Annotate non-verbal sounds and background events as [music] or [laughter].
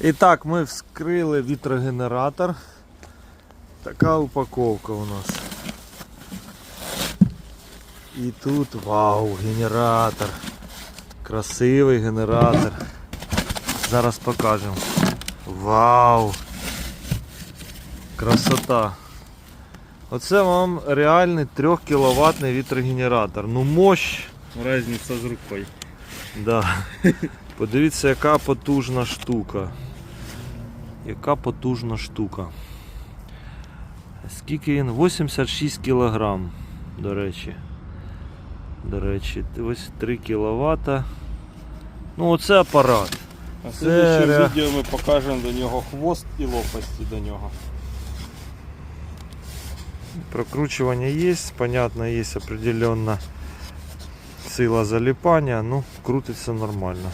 І так, ми вскрили вітрогенератор. Така упаковка у нас. І тут вау, генератор. Красивий генератор. Зараз покажемо. Вау! Красота! Оце вам реальний 3 кВт вітрогенератор. Ну мощь. Разниця з рукою. Да. [laughs] Подивіться, яка потужна штука. Яка потужна штука. Скільки він? 86 кг, до речі. До речі, ось 3 кВт. Ну оце апарат. А в Це ре- відео ми покажемо до нього хвост і лопасті до нього. Прокручивание есть, понятно, есть определенно сила залипания, ну, крутится нормально.